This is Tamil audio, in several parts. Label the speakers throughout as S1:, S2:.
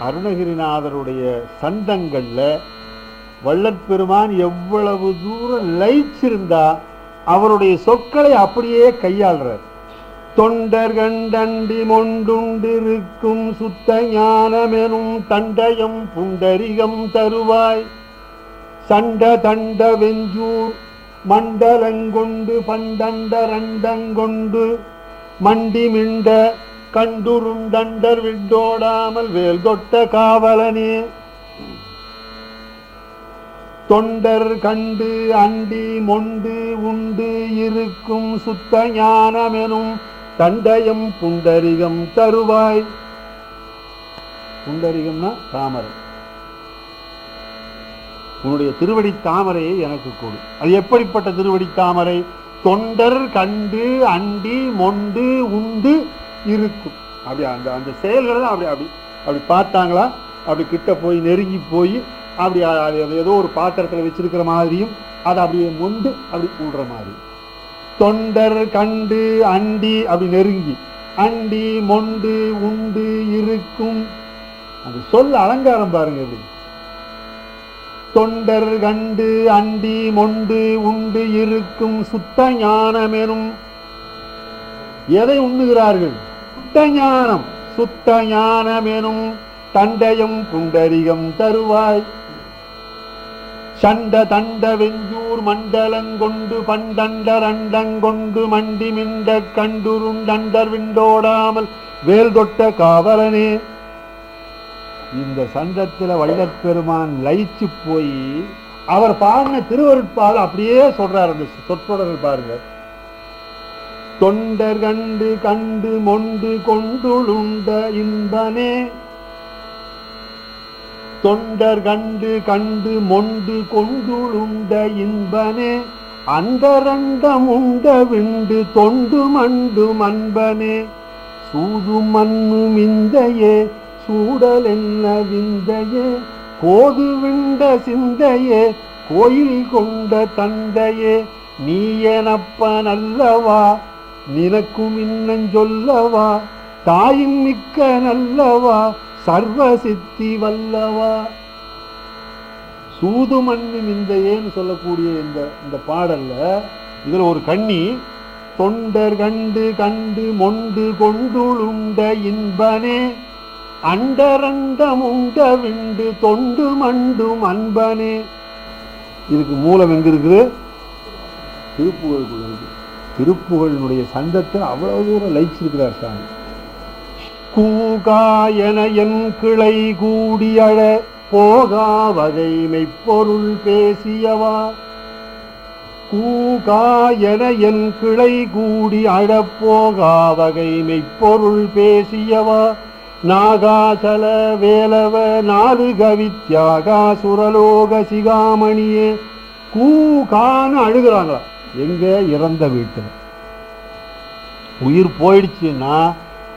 S1: அருணகிரிநாதருடைய சந்தங்களில் வள்ளற்பெருமான் எவ்வளவு தூரம் லயிச்சிருந்தா அவருடைய சொற்களை அப்படியே கையாளுறார். தொண்டர் கண்டண்டி மொண்டுண்டிருக்கும் சுத்த ஞானமெனும் தண்டயம் புண்டரிகம் தருவாய். சண்ட தண்ட வெஞ்சூர் மண்டலங்கொண்டு பண்டண்ட ரண்டங்கொண்டு மண்டி மிண்ட கண்டுருண்டண்டர் விட்டோடாமல் வேல் தொட்ட காவலனே. தொண்டர் கண்டு அண்டி மொண்டு உண்டு இருக்கும் சுத்த ஞானமெனும் தண்டயம் புண்டரிகம் தருவாய். புண்டரிகம்னா தாமரை. உன்னுடைய திருவடி தாமரையை எனக்கு கொடு. அது எப்படிப்பட்ட திருவடி தாமரை? தொண்டர் கண்டு அண்டி மொண்டு உண்டு இருக்கும். அப்படி அந்த அந்த செயல்களை தான் அப்படி அப்படி அப்படி பார்த்தாங்களா? அப்படி கிட்ட போய் நெருங்கி போய் அப்படி அது ஏதோ ஒரு பாத்திரத்தில் வச்சிருக்கிற மாதிரியும் அதை அப்படியே மொண்டு அப்படி கூடுற மாதிரி. தொண்டர் கண்டு அண்டி அப்படி நெருங்கி அண்டி மொண்டு உண்டு இருக்கும். அது சொல் அலங்காரம் பாருங்க எப்படி. தொண்டர் கண்டு அண்டி மொண்டு உண்டு இருக்கும். சுத்த ஞானமெனும் எதை உண்ணுகிறார்கள்? சுத்த ஞானம் சுத்த ஞானமெனும் தண்டையும் புண்டரிகம் தருவாய். சண்ட தண்ட வெஞ்சூர் மண்டலங்கொண்டு பண்டண்டர் அண்டங்கொண்டு மண்டி மிந்த கண்டுருண்டண்டர் விண்டோடாமல் வேல் தொட்ட காவலனே. இந்த சண்டத்துல வள்ளற் பெருமான் லயிச்சு போய் அவர் பாடின திருவருட்பால் அப்படியே சொல்றார் அந்த சொற்றொடர்கள் பாருங்க. தொண்டர் கண்டு கண்டு மொண்டு கொண்டுளுண்ட இன்பனே தொண்டர் கண்டு கண்டு மொண்டு கொண்டுளுண்ட இன்பனே அந்தரண்டம் உண்ட விண்டு தொண்டு மண்டு மன்பனே. சூது மண்ணு மிந்தையே சூடல் என்ன விந்தையே. கோது விண்ட சிந்தையே கோயில் கொண்ட தந்தையே. நீ எனப்ப நல்லவா நினக்கும் இன்னஞ்சொல்லவா தாயின் மிக்க நல்லவா? சர்வ சித்தி வல்லவா? சூது மண்ணு மிந்தையேன்னு சொல்லக்கூடிய இந்த இந்த பாடல்ல இதுல ஒரு கண்ணி தொண்டர் கண்டு கண்டு மொண்டு கொண்டுளுண்ட இன்பனே அண்டரண்டம் உண்ட விண்டு தொண்டு மண்டும் அன்பனே. இதுக்கு மூலம் எங்க இருக்குது திருப்புகழுக்குள்ள இருக்கு திருப்புகழினுடைய சந்தத்தை அவ்வளவு தூரம் லயிச்சிருக்கிறார் சாமி. கூகா என் கிளை கூடி அழ போகா வகைமை பொருள் பேசியவா. கூகாயன என் கிளை கூடி அழப்போகா வகைமை பொருள் பேசியவா. நாகாசல வேலவ நாலு கவித்யாகா சுரலோக சிகாமணியே. கூகான்னு அழுகிறாங்களா எங்க இறந்த வீட்டில் உயிர் போயிடுச்சுன்னா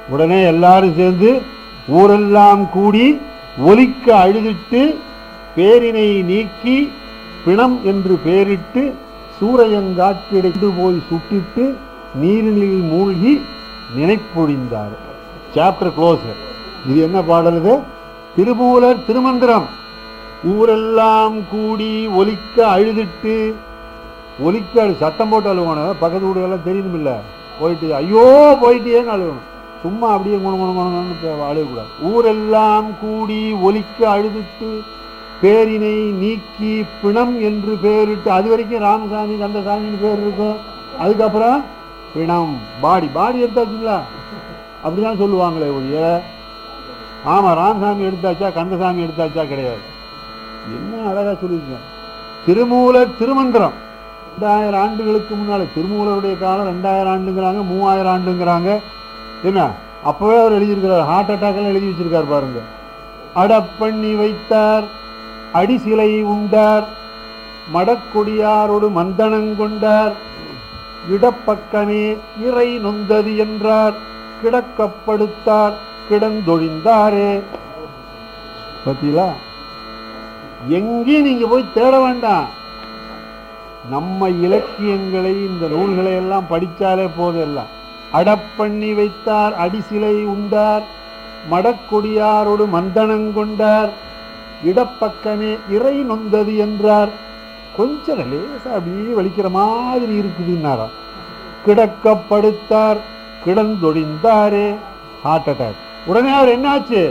S1: உடனே எல்லாரும் சேர்ந்து ஊரெல்லாம் கூடி ஒலிக்க அழுதுட்டு பேரினை நீக்கி பிணம் என்று பெயரிட்டு சூரையங்காற்றிடைந்து போய் சுட்டிட்டு நீரினில் மூழ்கி நினைப்பொழிந்தார். சாப்டர் க்ளோஸர் இது என்ன பாடல் இது? திருமூலர் திருமந்திரம். ஊரெல்லாம் கூடி ஒலிக்க அழுதுட்டு ஒலிக்க அழு- சத்தம் போட்டு அழுவணும் பக்கத்து வீடுகள்லாம் தெரியுதுமில்ல. போயிட்டு ஐயோ போயிட்டேன்னு அழுகணும் சும்மா அப்படியே குண குண குணம்னு அழுகக்கூடாது. ஊரெல்லாம் கூடி ஒலிக்க அழுதுட்டு பேரினை நீக்கி பிணம் என்று பேரிட்டு அது வரைக்கும் ராமசாமி கந்தசாமின்னு பேர் இருக்கும். அதுக்கப்புறம் பிணம் பாடி. பாடி எடுத்தாச்சுங்களா? அப்படிதான் சொல்லுவாங்களே ஒழிய. ஆமாம் ராமசாமி எடுத்தாச்சா கந்தசாமி எடுத்தாச்சா கிடையாது. என்ன அழகாக சொல்லியிருக்கேன் திருமூல திருமந்திரம். ரெண்டாயிரம் ஆண்டுகளுக்கு முன்னால் திருமூலருடைய காலம் ரெண்டாயிரம் ஆண்டுங்கிறாங்க மூவாயிரம் ஆண்டுங்கிறாங்க. என்ன? அப்போவே அவர் எழுதியிருக்கிறார் ஹார்ட் அட்டாக்லாம் எழுதி வச்சிருக்கார் பாருங்க. அடப்பண்ணி வைத்தார் அடிசிலை உண்டார் மடக்கொடியாரோடு மந்தனங்கொண்டார் இடப்பக்கமே இறை நொந்தது என்றார் கிடக்கப்படுத்தார் கிடந்தொழிந்தாரே. பத்தீங்களா எங்கேயும் நீங்க போய் தேட வேண்டாம். நம்ம இலக்கியங்களை இந்த நூல்களை எல்லாம் படித்தாலே போதெல்லாம். அடப்பண்ணி வைத்தார் அடிசிலை உண்டார் மடக்கொடியாரோடு மந்தனங்கொண்டார் இடப்பக்கமே இறை நொந்தது என்றார். கொஞ்சம் லேசா அப்படியே வலிக்கிற மாதிரி இருக்குதுன்னாராம் கிடக்கப்படுத்தார் கிடந்தொடிந்தாரே ஹார்ட் அட்டாக் உடனே அவர் என்னாச்சு?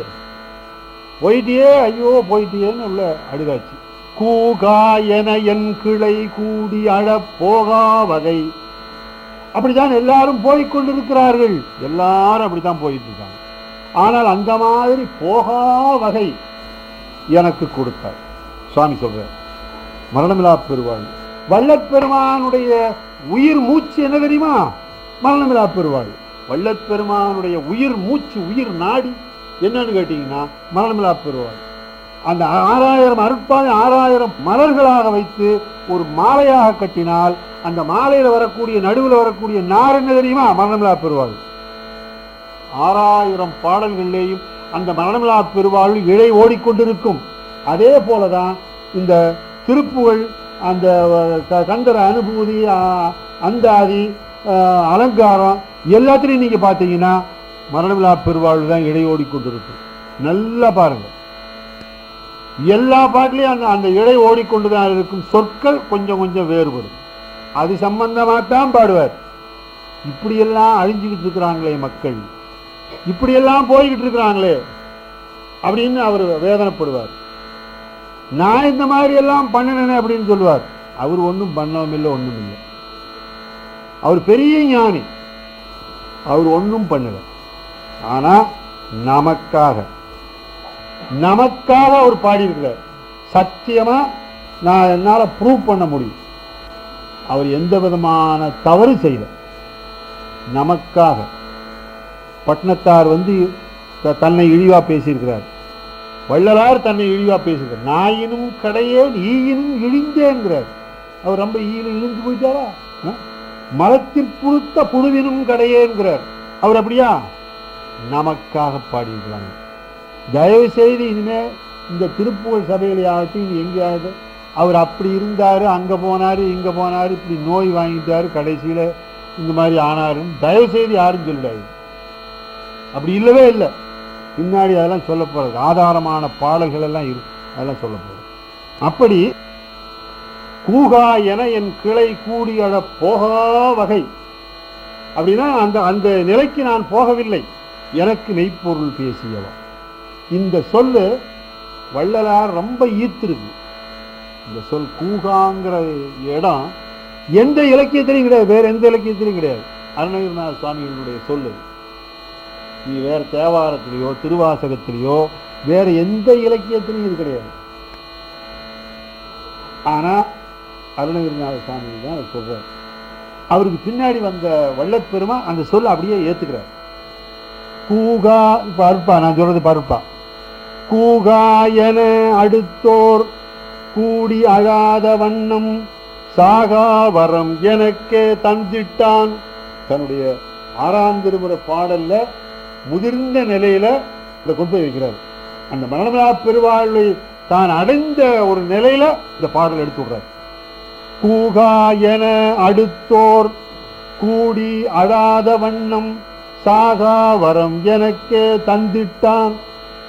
S1: போயிட்டியே ஐயோ போயிட்டியேன்னு உள்ள அழுகாச்சு கூகா என என் கிளை கூடி அழப் போகா வகை. அப்படித்தான் எல்லாரும் போய்கொண்டிருக்கிறார்கள் எல்லாரும் அப்படித்தான் போயிட்டு இருக்காங்க. ஆனால் அந்த மாதிரி போகா வகை எனக்கு கொடுத்தார். சுவாமி சொல்றார் மரணமிலா பெருவாள் வல்லற்பெருமானுடைய உயிர் மூச்சு என்ன தெரியுமா? மரணமிலா பெருவாள் வல்லற்பெருமானுடைய உயிர் மூச்சு உயிர் நாடி என்னன்னு கேட்டீங்கன்னா மரணமிலா பெருவாள் அந்த ஆறாயிரம் அருட்பாய் ஆறாயிரம் மலர்களாக வைத்து ஒரு மாலையாக கட்டினால் அந்த மாலையில் வரக்கூடிய நடுவில் வரக்கூடிய நார் என்ன தெரியுமா? மரணமில்லா பெருவாள் ஆறாயிரம் பாடல்களிலேயும் அந்த மரணமிழா பெருவாள் இழை ஓடிக்கொண்டிருக்கும். அதே போலதான் இந்த திருப்புகள் அந்த கந்தர அனுபூதி அந்தாதி அலங்காரம் எல்லாத்திலையும் நீங்க பார்த்தீங்கன்னா மரணமிழா பெருவாள் தான் இடையோடி கொண்டிருக்கும் நல்லா பாருங்கள் எல்லா பாட்டிலையும் அந்த அந்த இழை ஓடிக்கொண்டுதான் இருக்கும். சொற்கள் கொஞ்சம் கொஞ்சம் வேறுபடும். அது சம்பந்தமா தான் பாடுவார். இப்படியெல்லாம் அழிஞ்சுக்கிட்டு இருக்கிறாங்களே மக்கள். இப்படியெல்லாம் போய்கிட்டு இருக்கிறாங்களே அப்படின்னு அவர் வேதனைப்படுவார். நான் இந்த மாதிரி எல்லாம் பண்ணினேன் அப்படின்னு சொல்லுவார். அவர் ஒன்றும் பண்ணவும் இல்லை ஒன்றும் இல்லை. அவர் பெரிய ஞானி. அவர் ஒன்றும் பண்ணலை. ஆனால் நமக்காக. நமக்காக அவர் பாடியிருக்கிறார். சத்தியமா நான் என்னால ப்ரூவ் பண்ண முடியும். அவர் எந்த விதமான தவறு செய்யல. நமக்காக. பட்னத்தார் வந்து தன்னை இழிவா பேசியிருக்கிறார். வள்ளலார் தன்னை இழிவா பேசுகிறார் நாயினும் கடையேன் ஈயினும் இழிந்தேங்கிறார் அவர் ரொம்ப ஈயில் இழிந்து போயிட்டாரா? ஆ? புழுவினும் கடையேங்கிறார் அவர் அப்படியா? நமக்காக பாடியிருக்கிறாங்க. தயவு செய்து இனிமே இந்த திருப்புகழ் சபையிலையாகட்டும் எங்கேயாவது அவர் அப்படி இருந்தார் அங்கே போனார் இங்கே போனார் இப்படி நோய் வாங்கிட்டார் கடைசியில் இந்த மாதிரி ஆனாருன்னு தயவு செய்து யாரும் சொல்லிடாது அப்படி இல்லவே இல்லை. பின்னாடி அதெல்லாம் சொல்ல போகிறது ஆதாரமான பாடல்கள் எல்லாம் இரு அதெல்லாம் சொல்ல போகிறது அப்படி கூகா என என் கிளை கூடியட போகா வகை. அப்படின்னா அந்த அந்த நிலைக்கு நான் போகவில்லை. எனக்கு மெய்ப்பொருள் பேசியவன். இந்த சொல்லு வள்ளலார் ரொம்ப ஈர்த்திருக்கு. இந்த சொல் கூகாங்கிற இடம் எந்த இலக்கியத்திலையும் கிடையாது வேற எந்த இலக்கியத்திலையும் கிடையாது. அருணகிரிநாத சுவாமிகளுடைய சொல்லு. நீ வேற தேவாரத்திலேயோ திருவாசகத்திலேயோ வேற எந்த இலக்கியத்திலையும் இது கிடையாது. ஆனா அருணகிரிநாத சுவாமி தான் அதை சொல்றார். அவருக்கு பின்னாடி வந்த வள்ளற்பெருமா அந்த சொல் அப்படியே ஏத்துக்கிறார். கூகா இப்ப அருப்பா நான் சொல்றது பருப்பா. கூகாயன அடுத்தோர் கூடி அழாத வண்ணம் சாகா வரம் எனக்கே தந்திட்டான். தன்னுடைய ஆறாம் திருமுறை பாடல்ல முதிர்ந்த நிலையில இதை கொண்டு போய் வைக்கிறார். அந்த மரணமில்லா பெருவாழ்வை தான் அடைந்த ஒரு நிலையில இந்த பாடல் எடுத்து விடுறார். கூகா என அடுத்தோர் கூடி அழாத வண்ணம் சாகாவரம் எனக்கே தந்திட்டான்.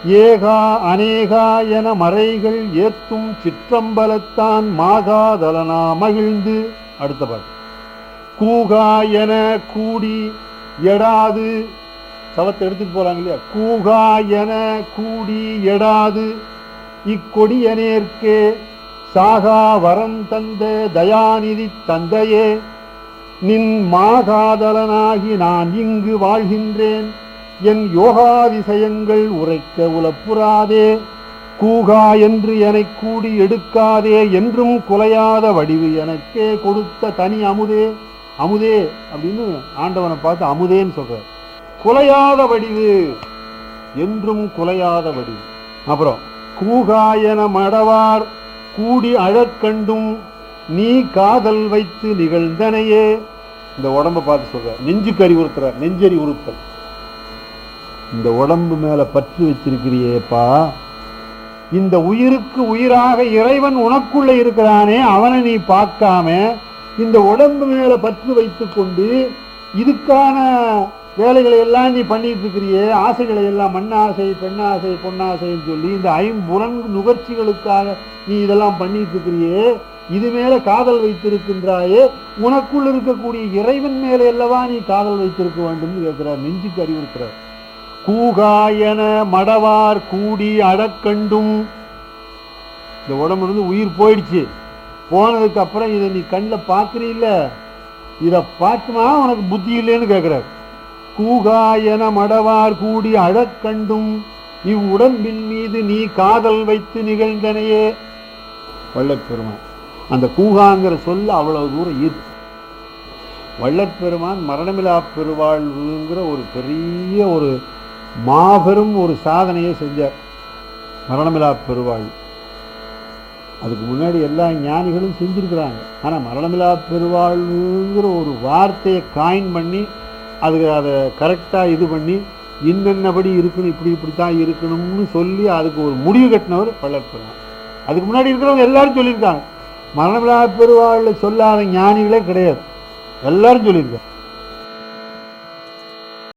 S1: ஏகா அநேகா என மறைகள் ஏத்தும் சிற்றம்பலத்தான் மாகாதலனா மகிழ்ந்து. அடுத்த பாட்டு. கூகா என கூடி எடாது. சவத்தை எடுத்துட்டு போறாங்க இல்லையா? கூகா என கூடி எடாது. இக்கொடியனேற்கே சாகா வரம் தந்த தயாநிதி தந்தையே. நின் மாகாதலனாகி நான் இங்கு வாழ்கின்றேன். என் யோகாதிசயங்கள் உரைக்க உலப்புறாதே கூகா என்று எனக் கூடி எடுக்காதே என்றும் குலையாத வடிவு எனக்கே கொடுத்த தனி அமுதே அமுதே அப்படின்னு ஆண்டவனை பார்த்து அமுதேன்னு சொல்றார். குலையாத வடிவு என்றும் குலையாத வடிவு. அப்புறம் கூகாயன மடவார் கூடி அழக்கண்டும் நீ காதல் வைத்து நிகழ்ந்தனையே. இந்த உடம்ப பார்த்து சொல்ற நெஞ்சு கறி உறுத்துற நெஞ்சரி உறுத்தல். இந்த உடம்பு மேலே பற்று வச்சிருக்கிறியேப்பா. இந்த உயிருக்கு உயிராக இறைவன் உனக்குள்ளே இருக்கிறானே அவனை நீ பார்க்காம இந்த உடம்பு மேலே பற்று வைத்து கொண்டு இதுக்கான வேலைகளை எல்லாம் நீ பண்ணிட்டு இருக்கிறியே ஆசைகளை எல்லாம் மண்ணாசை பெண்ணாசை பொன்னாசைன்னு சொல்லி இந்த ஐம்புலன் நுகர்ச்சிகளுக்காக நீ இதெல்லாம் பண்ணிட்டு இருக்கிறியே இது மேலே காதல் வைத்திருக்கின்றாயே உனக்குள் இருக்கக்கூடிய இறைவன் மேலே அல்லவா நீ காதல் வைத்திருக்க வேண்டும்னு கேட்கிறார் நெஞ்சுக்கு அறிவுறுக்கிறார் கூகாயன மடவார் கூடி அடக்கண்டும் இந்த உடம்புலேருந்து உயிர் போயிடுச்சு. போனதுக்கு அப்புறம் இதை நீ கண்ணில் பார்க்குறீல்ல? இதை பார்த்துமா உனக்கு புத்தி இல்லைன்னு கேட்குறார் கூகாயன மடவார் கூடி அழக்கண்டும் இவ்வுடம்பின் மீது நீ காதல் வைத்து நிகழ்ந்தனையே. வள்ளற்பெருமான் அந்த கூகாங்கிற சொல்ல அவ்வளவு தூரம் ஈர்ப்பு. வள்ளற்பெருமான் மரணமிலா பெருவாழ்வுங்கிற ஒரு பெரிய ஒரு மாபெரும் ஒரு சாதனையை செஞ்சார். மரணமிலா பெருவாழ் அதுக்கு முன்னாடி எல்லா ஞானிகளும் செஞ்சுருக்கிறாங்க. ஆனால் மரணமிலா பெருவாழ்வுங்கிற ஒரு வார்த்தையை காயின் பண்ணி அதுக்கு அதை கரெக்டாக இது பண்ணி இன்னென்னபடி இருக்கணும் இப்படி இப்படி தான் இருக்கணும்னு சொல்லி அதுக்கு ஒரு முடிவு கட்டினவர் வள்ளற்பெருமான் அதுக்கு முன்னாடி இருக்கிறவங்க எல்லாரும் சொல்லியிருக்காங்க. மரணமிலா பெருவாழ்வில் சொல்லாத ஞானிகளே கிடையாது. எல்லாரும் சொல்லியிருக்காங்க.